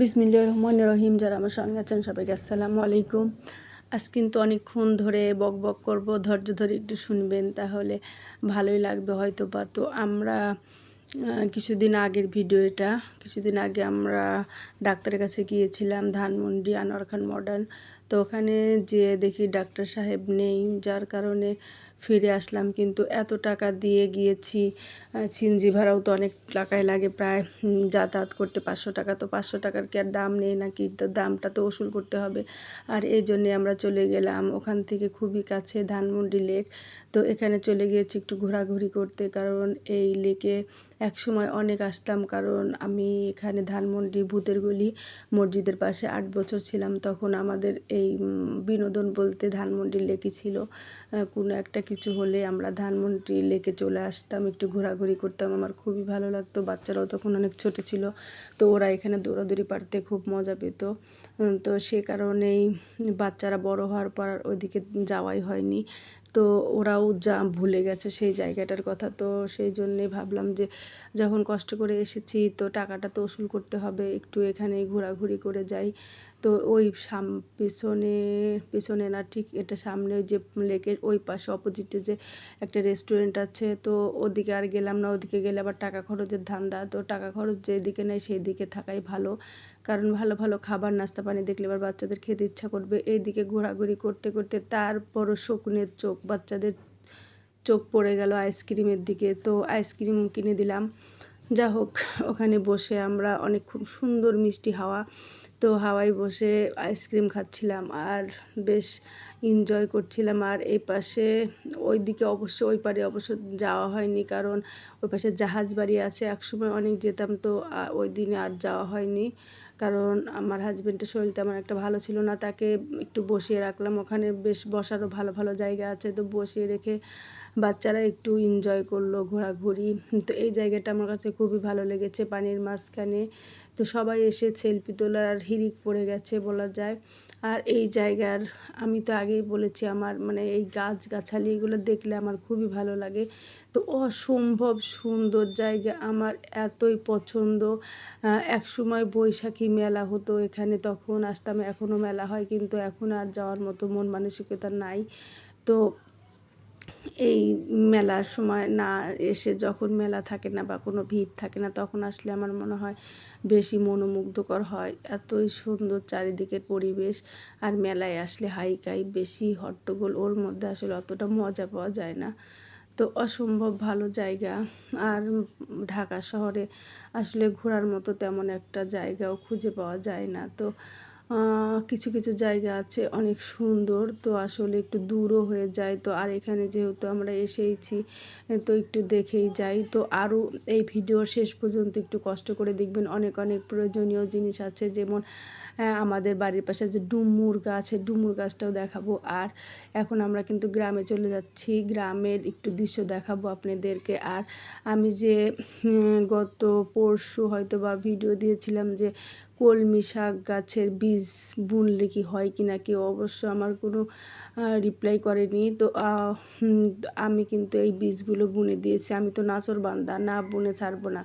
বিসমিল্লা রহমান রহিম, যারা আমার সঙ্গে আছেন সবাইকে আসসালামু আলাইকুম। আজ কিন্তু অনেকক্ষণ ধরে বক বক করব, ধৈর্য ধরে একটু শুনবেন, তাহলে ভালোই লাগবে হয়তো বা তো আমরা কিছুদিন আগের ভিডিও এটা, কিছুদিন আগে আমরা ডাক্তারের কাছে গিয়েছিলাম, ধানমন্ডি আনোয়ার খান মডার্ন তো ওখানে যেয়ে দেখি ডাক্তার সাহেব নেই, যার কারণে ফিরে আসলাম। কিন্তু এত টাকা দিয়ে গিয়েছি আহ, ভাড়াও তো অনেক টাকাই লাগে প্রায় যাতায়াত করতে পাঁচশো টাকা। তো পাঁচশো টাকার কি আর দাম নেই নাকি? দামটা তো ওসুল করতে হবে। আর এই জন্যে আমরা চলে গেলাম ওখান থেকে খুবই কাছে ধানমন্ডি লেক। তো এখানে চলে গিয়েছি একটু ঘোরাঘুরি করতে। কারণ এই লেকে এক সময় অনেক আসতাম। কারণ আমি এখানে ধানমন্ডি ভূতের গলি মসজিদের পাশে আট বছর ছিলাম। তখন আমাদের এই বিনোদন বলতে ধানমন্ডির লেকই ছিল। কোনো একটা কিছু হলে আমরা ধানমন্ডি লেকে চলে আসতাম, একটু ঘোরাঘুরি করতাম। আমার খুবই ভালো লাগতো। বাচ্চারাও তখন অনেক ছোট ছিল, তো ওরা এখানে দৌড়াদৌড়ি পারতে খুব মজা পেত। তো সে কারণেই বাচ্চারা বড় হওয়ার পর ওইদিকে যাওয়াই হয়নি। তো ওরাও যা ভুলে গেছে সেই জায়গাটার কথা। তো সেই জন্যে ভাবলাম যে, যখন কষ্ট করে এসেছি তো টাকাটা তো ওসুল করতে হবে, একটু এখানেই ঘোরাঘুরি করে যাই। তো ওই সাম, পিছনে পিছনে না ঠিক এটা সামনে যে লেকের ওই পাশে অপোজিটে যে একটা রেস্টুরেন্ট আছে, তো ওদিকে আর গেলাম না, ওদিকে গেলে আবার টাকা খরচের ধান্দা। তো টাকা খরচ যেদিকে নেই সেই দিকে থাকাই ভালো। কারণ ভালো ভালো খাবার, নাস্তা, পানি দেখলে এবার বাচ্চাদের খেতে ইচ্ছা করবে। এইদিকে ঘোরাঘুরি করতে করতে তারপরও শকুনের চোখ, বাচ্চাদের চোখ পড়ে গেল আইসক্রিমের দিকে। তো আইসক্রিম কিনে দিলাম। যা হোক ওখানে বসে আমরা অনেক খুব সুন্দর মিষ্টি হাওয়া তো হাওয়ায় বসে আইসক্রিম খাচ্ছিলাম আর বেশ এনজয় করছিলাম। আর এই পাশে ওই দিকে অবশ্য, ওই পারে অবশ্য যাওয়া হয়নি কারণ ওই পাশে জাহাজ বাড়ি আছে। একসময় অনেক যেতাম তো ওই দিনে আর যাওয়া হয়নি কারণ আমার হাজব্যান্ডের শরীর তেমন একটা ভালো ছিল না। তাকে একটু বসিয়ে রাখলাম। ওখানে বেশ বসারও ভালো ভালো জায়গা আছে। তো বসিয়ে রেখে বাচ্চারা একটু এনজয় করল ঘোরাঘুরি। তো এই জায়গাটা আমার কাছে খুবই ভালো লেগেছে পানির মাঝখানে। তো সবাই এসে সেলফি তোলার হিরিক পড়ে গেছে বলা যায়। আর এই জায়গার আমি তো আগেই বলেছি আমার মানে এই গাছ গাছালি এগুলো দেখলে আমার খুবই ভালো লাগে। তো অসম্ভব সুন্দর জায়গা আমার এতই পছন্দ। আহ, এক সময় বৈশাখী মেলা হতো এখানে তখন আসতাম এখনও মেলা হয় কিন্তু এখন আর যাওয়ার মতো মন মানসিকতা নাই। তো এই মেলার সময় না এসে যখন মেলা থাকে না বা কোনো ভিড় থাকে না, তখন আসলে আমার মনে হয় বেশি মনোমুগ্ধকর হয়। এতই সুন্দর চারিদিকের পরিবেশ আর মেলায় আসলে হাইকাই বেশি হট্টগোল, ওর মধ্যে আসলে অতটা মজা পাওয়া যায় না। তো অসম্ভব ভালো জায়গা। আর ঢাকা শহরে আসলে ঘোরার মতো তেমন একটা জায়গাও খুঁজে পাওয়া যায় না। তো কিছু কিছু জায়গা আছে অনেক সুন্দর। তো আসলে একটু দূরও হয়ে যায়। তো আর এখানে যেহেতু আমরা এসেইছি তো একটু দেখেই যাই। তো আরও এই ভিডিওর শেষ পর্যন্ত একটু কষ্ট করে দেখবেন। অনেক অনেক প্রয়োজনীয় জিনিস আছে। যেমন আমাদের বাড়ির পাশে যে ডুমুর গাছ আছে ডুমুর গাছটাও দেখাবো। আর এখন আমরা কিন্তু গ্রামে চলে যাচ্ছি। গ্রামের একটু দৃশ্য দেখাবো আপনাদেরকে। আর আমি যে গত পরশু হয়তো বা ভিডিও দিয়েছিলাম যে কলমি শাক গাছের বীজ বুনলে কি হয় কি না কেউ? অবশ্য আমার কোনো রিপ্লাই করেনি। তো আমি কিন্তু এই বীজগুলো বুনে দিয়েছি। আমি তো নাচর বান্দা, না বুনে ছাড়বো না।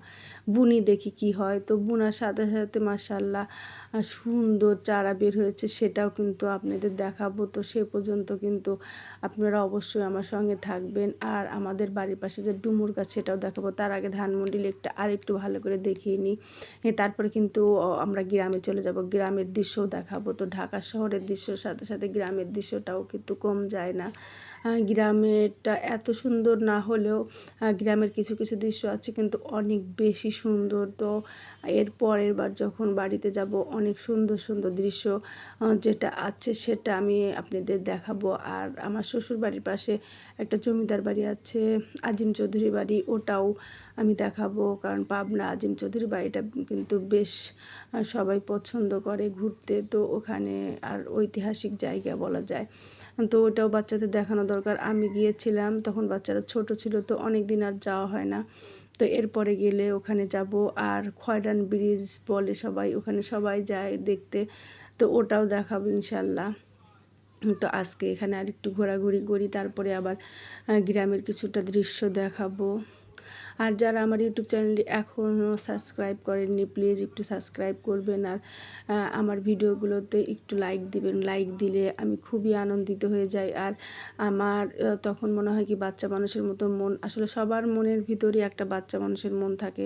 বুনি দেখি কি হয়। তো বুনার সাথে সাথে মাসাল্লাহ সুন্দর চারা বের হয়েছে। সেটাও কিন্তু আপনাদের দেখাবো। তো সে পর্যন্ত কিন্তু আপনারা অবশ্যই আমার সঙ্গে থাকবেন। আর আমাদের বাড়ির পাশে যে ডুমুর গাছ, সেটাও দেখাবো। তার আগে ধানমন্ডি লেকটা আর একটু ভালো করে দেখিয়ে নিই। তারপরে কিন্তু আমরা গ্রামে চলে যাব। গ্রামের দৃশ্যও দেখাবো। তো ঢাকা শহরের দৃশ্যর সাথে সাথে গ্রামের দৃশ্যটাও কিন্তু কম যায় না। গ্রামেরটা এত সুন্দর না হলেও গ্রামের কিছু কিছু দৃশ্য আছে কিন্তু অনেক বেশি সুন্দর। তো এর পরের বার যখন বাড়িতে যাব, অনেক সুন্দর সুন্দর দৃশ্য যেটা আছে সেটা আমি আপনাদের দেখাবো। আর আমার শ্বশুর বাড়ির পাশে একটা জমিদার বাড়ি আছে, আজিম চৌধুরী বাড়ি, ওটাও আমি দেখাবো। কারণ পাবনা আজিম চৌধুরী বাড়িটা কিন্তু বেশ সবাই পছন্দ করে ঘুরতে। তো ওখানে আর ঐতিহাসিক জায়গা বলা যায়। তো ওটাও বাচ্চাদের দেখানো দরকার। আমি গিয়েছিলাম, তখন বাচ্চারা ছোট ছিল, তো অনেক দিন আর যাওয়া হয় না। তো এরপরে গেলে ওখানে যাব। আর খয়রান ব্রিজ বলে সবাই, ওখানে সবাই যায় দেখতে। তো ওটাও দেখাবো ইনশাল্লাহ। তো আজকে এখানে আর একটু ঘোরাঘুরি করি, তারপরে আবার গ্রামের কিছুটা দৃশ্য দেখাবো। আর যারা আমার ইউটিউব চ্যানেলটি এখনও সাবস্ক্রাইব করেননি, প্লিজ একটু সাবস্ক্রাইব করবেন আর আমার ভিডিওগুলোতে একটু লাইক দিবেন। লাইক দিলে আমি খুবই আনন্দিত হয়ে যাই। আর আমার তখন মনে হয় কি বাচ্চা মানুষের মতো মন, আসলে সবার মনের ভিতরেই একটা বাচ্চা মানুষের মন থাকে।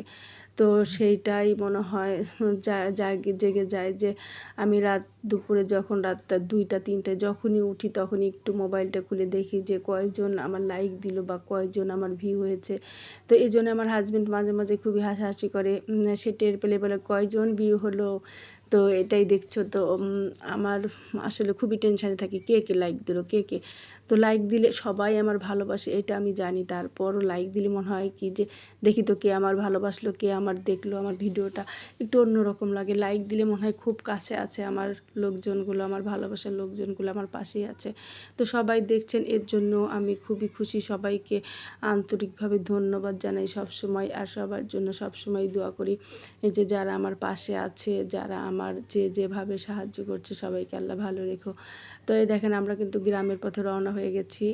তো সেইটাই মনে হয়, যা- জাগে জেগে যায় যে আমি রাত দুপুরে যখন রাতটা দুইটা, তিনটে যখনই উঠি তখনই একটু মোবাইলটা খুলে দেখি যে কয়জন আমার লাইক দিল বা কয়জন আমার ভিউ হয়েছে। তো এই জন্য আমার হাজব্যান্ড মাঝে মাঝে খুবই হাসাহাসি করে সে টের পেলে বলে, কয়জন ভিউ হলো? তো এটাই দেখছ তো আমার আসলে খুবই টেনশানে থাকি, কে কে লাইক দিল, কে কে? তো লাইক দিলে সবাই আমার ভালোবাসে, এটা আমি জানি। তারপরও লাইক দিলে মনে হয় কি যে, দেখি তো কে আমার ভালোবাসলো, কে আমার দেখল আমার ভিডিওটা। একটু অন্যরকম লাগে। লাইক দিলে মনে হয় খুব কাছে আছে আমার লোকজনগুলো, আমার ভালোবাসার লোকজনগুলো আমার পাশেই আছে। তো সবাই দেখছেন, এর জন্য আমি খুবই খুশি। সবাইকে আন্তরিকভাবে ধন্যবাদ জানাই সব সময় আর সবার জন্য সব সময় দোয়া করি। যে যারা আমার পাশে আছে, যারা আমার যে যেভাবে সাহায্য করছে সবাইকে আল্লাহ ভালো রেখো। তো এই দেখেন আমরা কিন্তু গ্রামের পথে রওনা হয়ে গেছি।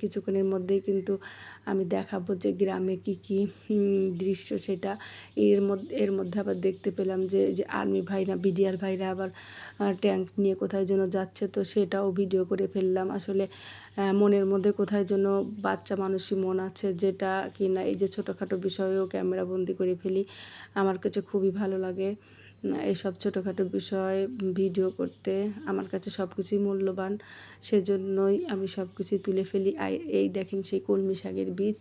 কিছুক্ষণের মধ্যেই কিন্তু আমি দেখাবো যে গ্রামে কি কি দৃশ্য সেটা। এর মধ্যে এর মধ্যে আবার দেখতে পেলাম যে যে আর্মি ভাইরা, বিডিআর ভাইরা আবার ট্যাঙ্ক নিয়ে কোথায় যেন যাচ্ছে। তো সেটাও ভিডিও করে ফেললাম। আসলে মনের মধ্যে কোথায় যেন বাচ্চা মানুষই মন আছে যেটা কি না এই যে ছোটোখাটো বিষয়েও ক্যামেরা বন্দি করে ফেলি। আমার কাছে খুবই ভালো লাগে। এইসব ছোটোখাটো বিষয়, ভিডিও করতে আমার কাছে সব কিছুই মূল্যবান। সেজন্যই আমি সব কিছুই তুলে ফেলি। এই দেখেন সেই কলমি শাকের বীজ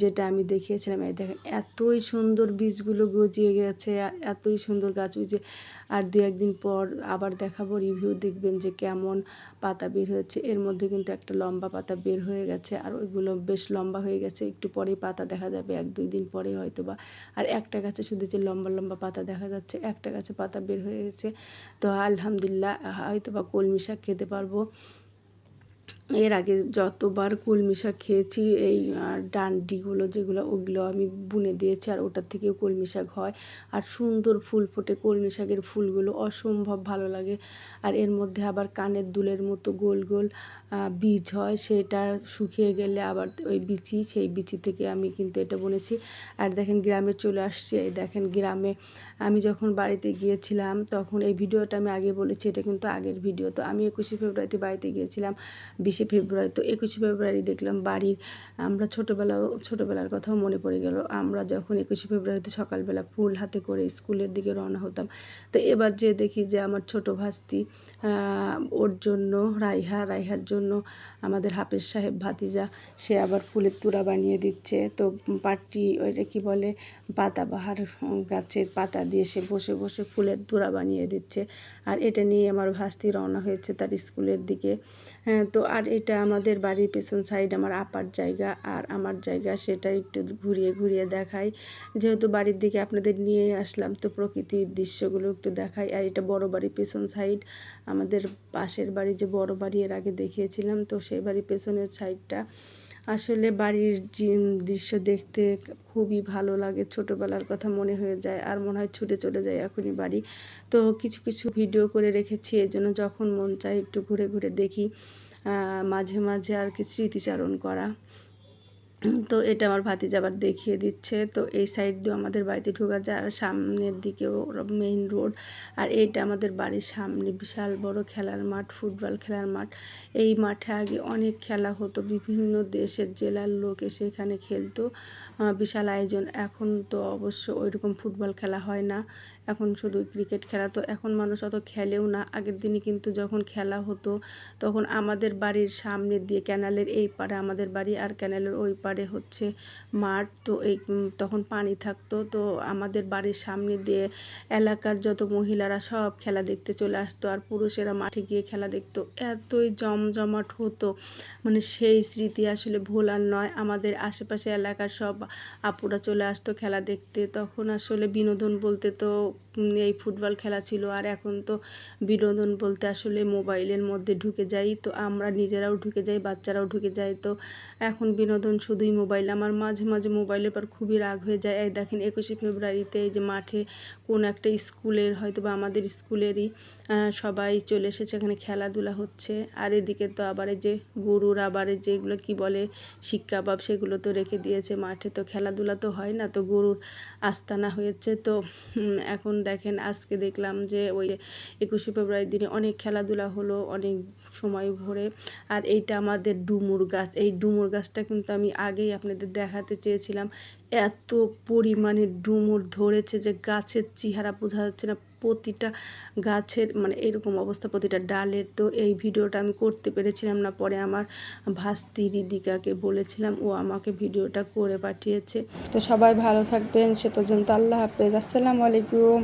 যেটা আমি দেখিয়েছিলাম, এই দেখেন এতই সুন্দর বীজগুলো গজিয়ে গেছে, এতই সুন্দর গাছ উঠে আর দু একদিন পর আবার দেখাবো রিভিউ দেখবেন যে কেমন পাতা বের হয়েছে। এর মধ্যে কিন্তু একটা লম্বা পাতা বের হয়ে গেছে, আর ওইগুলো বেশ লম্বা হয়ে গেছে। একটু পরেই পাতা দেখা যাবে, এক দুই দিন পরে হয়তো বা আর একটা গাছে শুধু যে লম্বা লম্বা পাতা দেখা যাচ্ছে, একটা গাছে পাতা বের হয়ে গেছে। তো আলহামদুলিল্লাহ হয়তো বা কলমি শাক খেতে পারব। এর আগে যতবার কলমি শাক খেয়েছি, এই ডান্ডিগুলো যেগুলো, ওগুলো আমি বুনে দিয়েছি আর ওটার থেকেও কলমি শাক হয়। আর সুন্দর ফুল ফোটে কলমি শাকের ফুলগুলো, অসম্ভব ভালো লাগে। আর এর মধ্যে আবার কানের দুলের মতো গোল গোল বীজ হয়, সেটা শুকিয়ে গেলে আবার ওই বিচি, সেই বিচি থেকে আমি কিন্তু এটা বুনেছি। আর দেখেন গ্রামে চলে আসছে, এই দেখেন গ্রামে আমি যখন বাড়িতে গিয়েছিলাম, তখন এই ভিডিওটা আমি আগে বলেছি, এটা কিন্তু আগের ভিডিও। তো আমি একুশে ফেব্রুয়ারিতে বাড়িতে গিয়েছিলাম বিশে ফেব্রুয়ারি, তো একুশে ফেব্রুয়ারি দেখলাম বাড়ির, আমরা ছোটোবেলাও, ছোটোবেলার কথাও মনে পড়ে গেল। আমরা যখন একুশে ফেব্রুয়ারিতে সকালবেলা ফুল হাতে করে স্কুলের দিকে রওনা হতাম, তো এবার যে দেখি যে আমার ছোট ভাস্তি ওর জন্য রাইহা, রাইহার জন্য আমাদের হাফেজ সাহেব ভাতিজা, সে আবার ফুলের তুরা বানিয়ে দিচ্ছে। তো পাটি ওইটা কি বলে পাতাবাহার গাছের পাতা দিয়ে সে বসে বসে ফুলের তুরা বানিয়ে দিচ্ছে। আর এটা নিয়ে আমার ভাস্তি রওনা হয়েছে তার স্কুলের দিকে। হ্যাঁ তো আর এটা আমাদের বাড়ির পেছন সাইড আমার আপার জায়গা। আর আমার জায়গা সেটা একটু ঘুরিয়ে ঘুরিয়ে দেখাই। যেহেতু বাড়ির দিকে আপনাদের নিয়ে আসলাম, তো প্রকৃতির দৃশ্যগুলো একটু দেখাই। আর এটা বড় বাড়ির পেছন সাইড আমাদের পাশের বাড়ি যে বড় বাড়ি এর আগে দেখিয়েছিলাম, তো সেই বাড়ির পেছনের সাইডটা আসলে বাড়ির দৃশ্য দেখতে খুবই ভালো লাগে। ছোটোবেলার কথা মনে হয়ে যায় আর মনে হয় ছুটে চলে যায় এখনই বাড়ি। তো কিছু কিছু ভিডিও করে রেখেছি এই জন্য যখন মন চায় একটু ঘুরে ঘুরে দেখি। মাঝে মাঝে আর কি স্মৃতিচারণ করা। তো এটা আমার ভাতিজা আবার দেখিয়ে দিচ্ছে। তো এই সাইড দিয়ে আমাদের বাড়িতে ঢোকা যায় আর সামনের দিকেও মেইন রোড আর এইটা আমাদের বাড়ির সামনে বিশাল বড় খেলার মাঠ ফুটবল খেলার মাঠ। এই মাঠে আগে অনেক খেলা হতো, বিভিন্ন দেশের জেলার লোক এসে এখানে খেলতো। বিশাল আয়োজন। এখন তো অবশ্য ওইরকম ফুটবল খেলা হয় না। এখন শুধু ক্রিকেট খেলা। তো এখন মানুষ অত খেলেও না। আগের দিনে কিন্তু যখন খেলা হতো, তখন আমাদের বাড়ির সামনে দিয়ে ক্যানালের এই পাড়ে আমাদের বাড়ি আর ক্যানালের ওই পাড়ে হচ্ছে মাঠ, তো এই তখন পানি থাকতো। তো আমাদের বাড়ির সামনে দিয়ে এলাকার যত মহিলারা সব খেলা দেখতে চলে আসতো আর পুরুষেরা মাঠে গিয়ে খেলা দেখতো। এতই জমজমাট হতো। মানে সেই স্মৃতি আসলে ভোলার নয়। আমাদের আশেপাশে এলাকার সব আপুরা চলে আসতো খেলা দেখতে। তখন আসলে বিনোদন বলতে তো এই ফুটবল খেলা ছিল। আর এখন তো বিনোদন বলতে আসলে মোবাইলের মধ্যে ঢুকে যাই। তো আমরা নিজেরাও ঢুকে যাই, বাচ্চারাও ঢুকে যায়। তো এখন বিনোদন শুধুই মোবাইল। আমার মাঝে মাঝে মোবাইলের পর খুবই রাগ হয়ে যায়। এই দেখেন, একুশে ফেব্রুয়ারিতে এই যে মাঠে কোন একটা স্কুলের হয়তো বা আমাদের স্কুলেরই সবাই চলে এসেছে। এখানে খেলাধুলা হচ্ছে। আর এদিকে তো আবার যে গরুর আবার যেগুলো কি বলে শিক কাবাব সেগুলো তো রেখে দিয়েছে মাঠে। তো খেলাধুলা তো হয় না। তো গরুর আস্তানা হয়েছে। তো এখন দেখেন, আজকে দেখলাম যে ওই একুশে ফেব্রুয়ারির দিনে অনেক খেলাধুলা হলো, অনেক সময় ভরে। আর এইটা আমাদের ডুমুর গাছ। এই ডুমুর গাছটা কিন্তু আমি আগেই আপনাদের দেখাতে চেয়েছিলাম। এত পরিমাণে ডুমুর ধরেছে যে গাছের চেহারা বোঝা যাচ্ছে না। প্রতিটা গাছের মানে এরকম অবস্থা, প্রতিটা ডালের তো এই ভিডিওটা আমি করতে পেরেছিলাম না। পরে আমার ভাস্তি রিদিকাকে বলেছিলাম, ও আমাকে ভিডিওটা করে পাঠিয়েছে। তো সবাই ভালো থাকবেন, সে পর্যন্ত আল্লাহ হাফেজ। আসসালামু আলাইকুম।